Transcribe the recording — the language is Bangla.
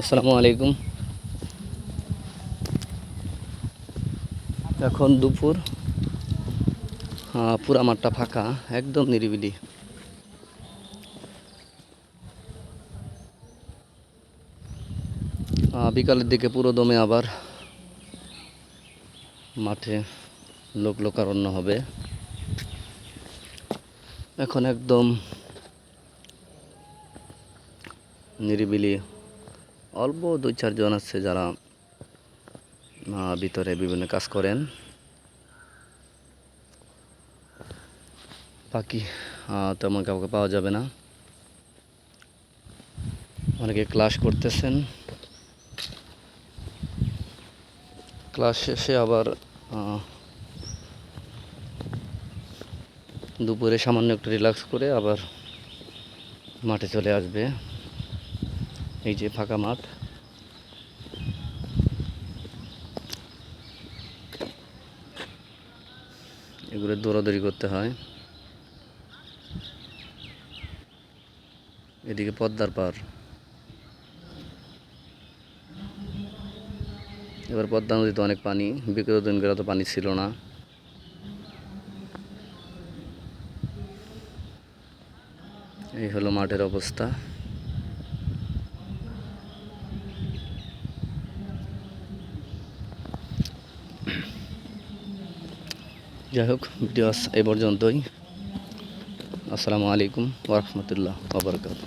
আসসালামু আলাইকুম। এখন দুপুর। পুরা মাঠটা ফাঁকা, একদম নিরিবিলি। বিকালের দিকে পুরো দমে আবার মাঠে লোক লোকারণ্য হবে। এখন একদম নিরিবিলি অল্প দুই চারজন আছে যারা ভিতরে বিভিন্ন কাজ করেন। বাকি তেমন কাউকে পাওয়া যাবে না। অনেকে ক্লাস করতেছেন। ক্লাস শেষে আবার দুপুরে সামান্য একটু রিল্যাক্স করে আবার মাঠে চলে আসবে। এই যে ফাঁকা মাঠ। এগুলো দৌড়াদৌড়ি করতে হয়। এদিকে পদ্মার পার এবার পদ্মা নদীতে অনেক পানি, বিগত দিনগুলো তো পানি ছিল না। এই হলো মাঠের অবস্থা। যাই হোক ভিডিও এ পর্যন্তই। আসসালামু আলাইকুম ওরহমতুল্লাহ ওবরকাত